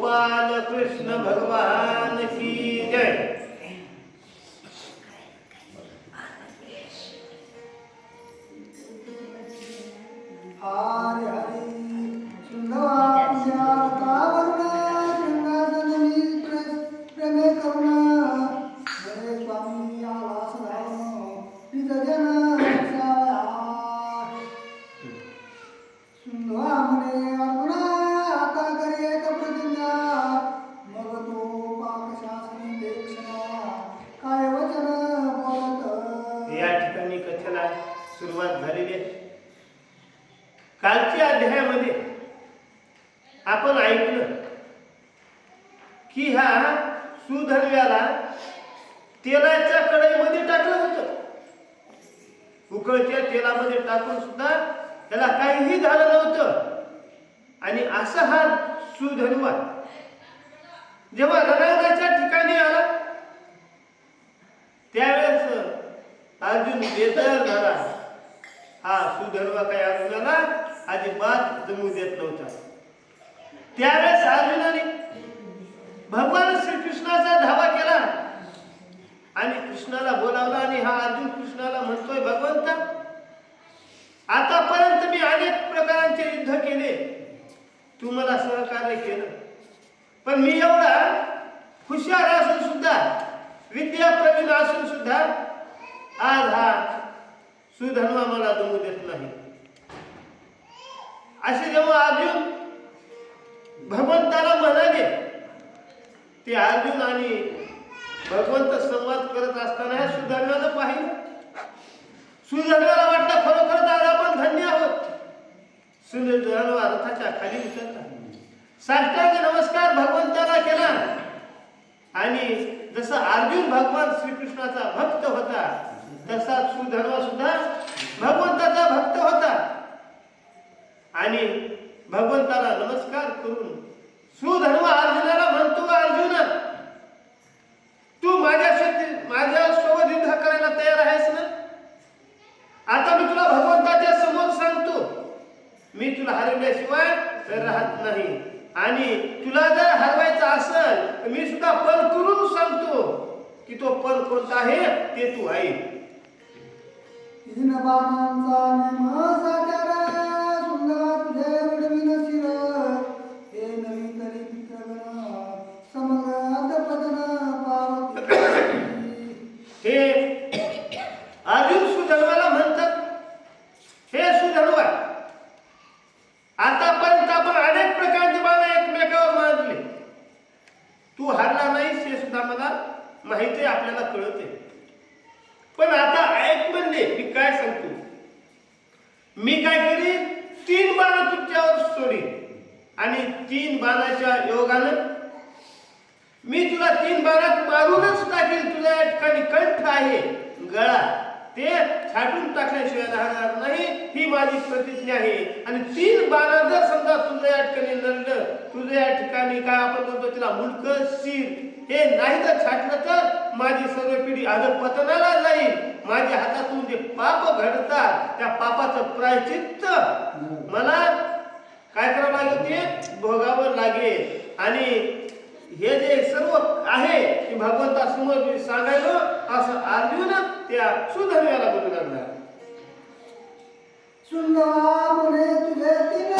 गोपाल कृष्ण भगवान। ठिकाणी सुरुवात झालेली आहे. कालच्या अध्यायामध्ये आपण ऐकलं की ह्या सुधर्व्याला तेलाच्या कढईमध्ये टाकलं होतं. उकळच्या तेलामध्ये टाकून सुद्धा त्याला काहीही झालं नव्हतं. आणि असा हा सुधर्वा जेव्हा रणांगाच्या ठिकाणी आला त्यावेळेस अर्जुन बेदर झाला. हा सुधर्व काय अर्जुनाला अजिबात जमू देत नव्हता. त्यावेळेस अर्जुनाने भगवान श्रीकृष्णाचा धावा केला. आणि कृष्णाला बोलावला आणि हा अर्जुन कृष्णाला म्हणतोय भगवंता आतापर्यंत मी अनेक प्रकारांचे युद्ध केले. तू मला सहकार्य केलं. पण मी एवढा हुशार असून सुद्धा विद्या प्रवीण असून सुद्धा आज हा सुधर्म मला जमू देत नाही. असे जेव्हा अर्जुन भगवंताला म्हणाले ते अर्जुन आणि भगवंत संवाद करत असताना ह्या पाहिलं. सुधर्माला वाटलं खरोखरच आज आपण धन्य आहोत. सुधर्मा रथाच्या खाली उतरला. साष्टांग नमस्कार भगवंताला केला. आणि जसं अर्जुन भगवान श्रीकृष्णाचा भक्त होता तसा सुधर्मा सुद्धा भगवंताचा भक्त होता. आणि भगवंताला नमस्कार करून सुधर्म अर्जुनाला म्हणतो अर्जुन तू माझ्याशी माझ्या सोबत युद्ध करायला तयार आहेस ना? आता मी तुला भगवंताच्या समोर सांगतो. मी तुला हरवल्याशिवाय राहत नाही. आणि तुला जर हरवायचं असेल तर मी सुद्धा पण करून सांगतो की तो पण कोणता आहे ते तू आहे बाणांचा नेम साचार सुंदरा तुझे उडविन शिर. हे नवी तरी पितृगण समग्र अधपतन पावती हे अर्जुन सुधर्वाला म्हणतात हे सुधर्वा आतापर्यंत आपण अनेक प्रकारचे बाण एकमेकावर मारले तू हारला नाहीस हे सुद्धा मला माहिती आपल्याला कळते पण आता ऐक म्हणजे मी काय सांगतो मी काय करीन तीन बाण तुमच्यावर सोडीन आणि तीन बाणाच्या योगानं मी तुला तीन बाणात मारूनच टाकेल तुझ्या या ठिकाणी कंठ आहे गळा. ते छाटून टाकल्याशिवाय राहणार नाही ही माझी प्रतिज्ञा आहे. आणि तीन बाणा जर समजा तुझ्या या ठिकाणी लढलं तुझ्या या ठिकाणी काय आपण म्हणतो तिला मुलक शीर हे नाही जर छाटलं तर माझी सर्व पिढी आज पतनाला जाईल. माझ्या हातातून जे पाप घडतात त्या पापाचं प्रायचित्त मला काय करावं लागेल ते भोगावं लागेल. आणि हे जे सर्व आहे ते भगवंतासमोर मी सांगायलो असं अर्जुन त्या सुधर्म्याला बोलू लागला. सुंदर म्हणे तुझे तिने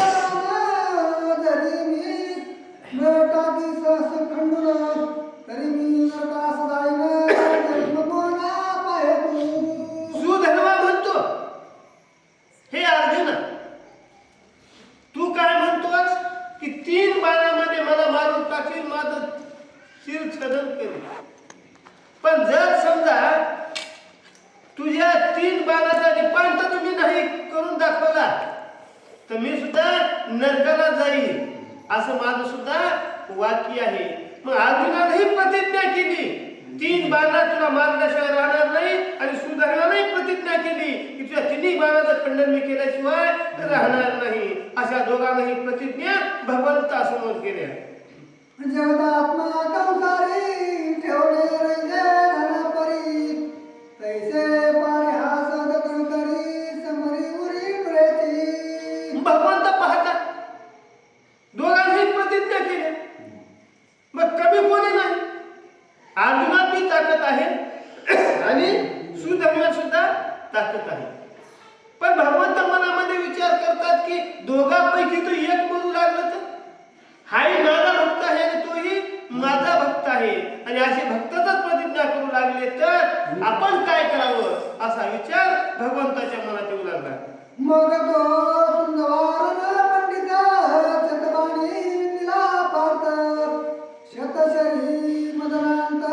पण जर समजा तुझ्या तीन बाणाचा निपांत तुम्ही नाही करून दाखवला तर मी सुद्धा नरकाला जाईल असं माझं सुद्धा वाक्य आहे. मग अर्जुनानंही प्रतिज्ञा केली. तीन बाणा तुला मारल्याशिवाय राहणार नाही आणि सुधारणालाही प्रतिज्ञा केली की तुझ्या तिन्ही बाणाचं खंडन मी केल्याशिवाय राहणार नाही. अशा दोघांनाही प्रतिज्ञा भगवंतासमोर केल्या. जगदात्मा ठेवले? आपण काय करावं असा विचार भगवंताच्या मनात येऊ लागला. मग तो सुंदवार पंडित शतशरी मदनांत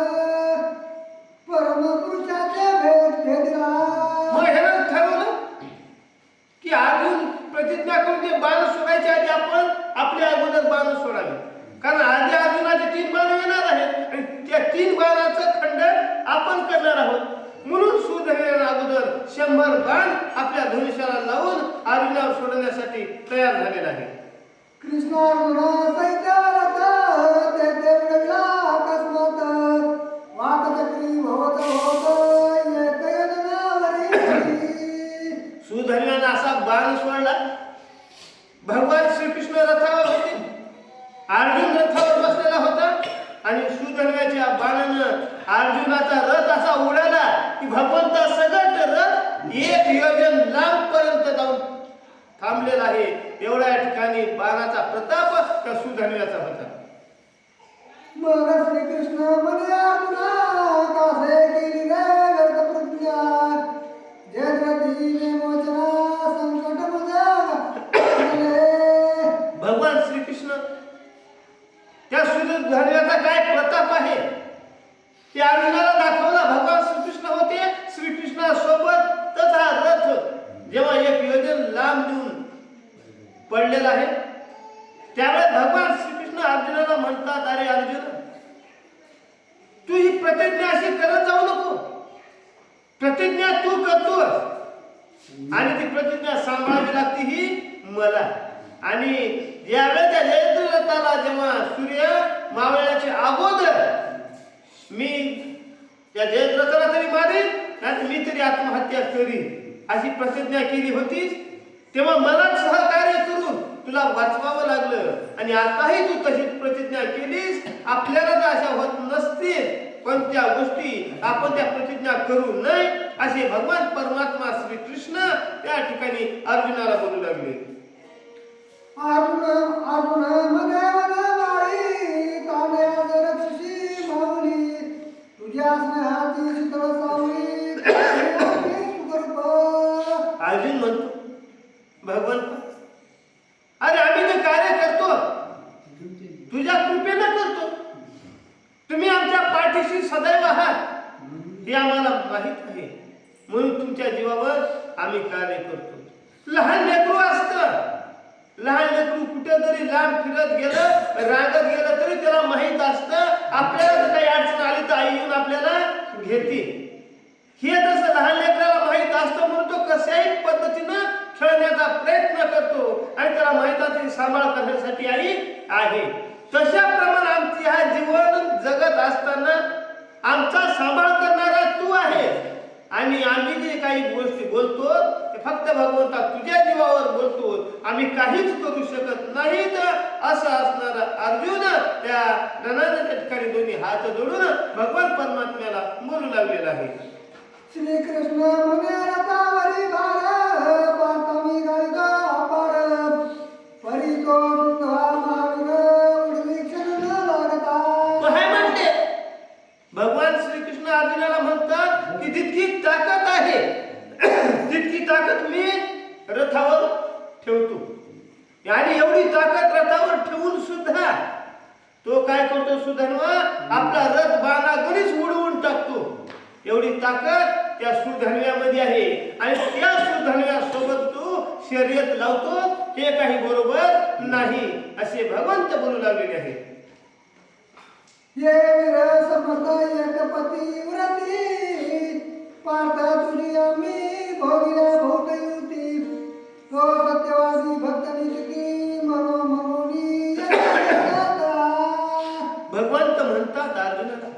भेद भेदिला मग ह्यानं ठरवलं? की अर्जुन प्रतिज्ञा करून ते बाण सोडायच्या आधी आपण आपल्या अगोदर बाण सोडावे. कारण आधी अर्जुनाचे तीन बाण येणार आहेत आणि त्या तीन बाणाचं खंडन आपण करणार आहोत. म्हणून सुदैवानं अगोदर शंभर बाण आपल्या धनुष्याला लावून अर्जुनावर सोडण्यासाठी तयार झालेला आहे. कृष्णा भगवंता सगट रथ एक योजन लांब पर्यंत जाऊन थांबलेला आहे. एवढ्या ठिकाणी बाणाचा प्रताप त्या सुधन्याचा होता. मग श्रीकृष्ण म्हणे म्हणतात अरे अर्जुन तू ही प्रतिज्ञा अशी करत जाऊ नको. प्रतिज्ञा तू करतोस. आणि ती प्रतिज्ञा सांभाळावी लागते ही मला. आणि यावेळेस त्या जयद्रथाला जेव्हा सूर्य मावळ्याचे अगोदर मी त्या जयद्रथाला तरी मारेन नाही मी तरी आत्महत्या करीन अशी प्रतिज्ञा केली होतीस तेव्हा मलाच सहकार्य तुला वाचवावं लागलं. आणि आताही तू तशी प्रतिज्ञा केलीस आपल्याला जर अशा होत नसतील. त्या गोष्टी आपण त्या प्रतिज्ञा करू नये असे भगवान परमात्मा श्री कृष्ण त्या ठिकाणी अर्जुनाला बोलू लागले. अर्जुन अर्जुन माहीत आहे. म्हणून तुमच्या जीवावर आम्ही कार्य करतो. लहान लेकरू असत. लहान लेकरू कुठं तरी लांब फिरत गेलं रागत गेलं तरी त्याला माहीत असतं आपल्याला जर काही अडचण आली तर आई येऊन आपल्याला घेते. हे जसं लहान लेकराला माहीत असतं म्हणून तो कशाही पद्धतीनं खेळण्याचा प्रयत्न करतो आणि त्याला माहीत असते सांभाळ करण्यासाठी आई आहे. तशा प्रमाणे आमची हा जीवन जगत असताना आमचा सांभाळ करणारा तू आहे आणि आम्ही जे काही गोष्टी बोलतो ते फक्त भगवंता तुझ्या जीवावर बोलतो. आम्ही काहीच करू शकत नाहीत असं असणारा अर्जुन त्या रणाच्या ठिकाणी दोन्ही हात जोडून भगवान परमात्म्याला बोलू लागलेला आहे. श्रीकृष्ण म्हणे रथावरी आणि एवढी ताकद रथावर ठेवून सुद्धा तो काय करतो सुधन्वा? आपला रथ बाणा गणीच उडवून टाकतो. एवढी ताकद त्या सुधन्व्यामध्ये आहे. आणि त्या सुधन्व्या सोबत तू शर्यत लावतो. हे काही बरोबर नाही असे भगवंत बोलू लागलेले आहे ये वीर समस्त एकपती व्रती पार्थ तुझी आम्ही भोगिल्या भोग युती तो सत्यवादी भक्त निजकी मनो मनोनी भगवंत म्हणतात अर्जुनाला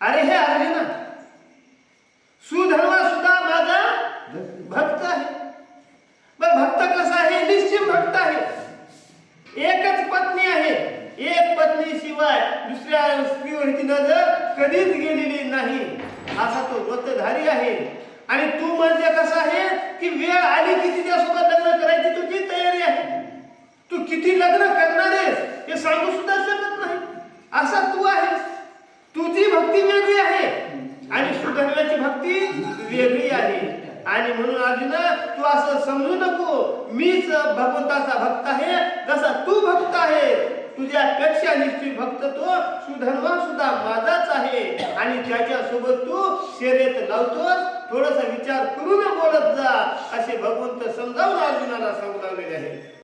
अरे हे अर्जुना सुधर्मा सुद्धा माझा भक्त आहे पण भक्त कसा आहे निश्चित भक्त आहे एकच पत्नी आहे एक पत्नी शिवाय दुसऱ्या नजर कधीच गेलेली नाही. असा तो व्रतधारी आहे. आणि तू म्हणजे कसा आहे की वेळ आली की तिच्यासोबत लग्न करायची तुझी तयारी आहे. तू किती लग्न करणार आहेस हे सांगू सुद्धा शकत नाही. असा तू आहेस तुझी भक्ती वेगळी आहे. आणि सुधर्माची भक्ती वेगळी आहे. आणि म्हणून अर्जुन तू असं समजू नको. मीच भगवंताचा भक्त आहे. जसा तू भक्त आहे तुझ्यापेक्षा निश्चित भक्त तो सुधर्मा सुद्धा माझाच आहे. आणि त्याच्यासोबत तू शर्यत लावतोस थोडासा विचार करून बोलत जा असे भगवंत समजावून अर्जुनाला सांगू लागलेले आहे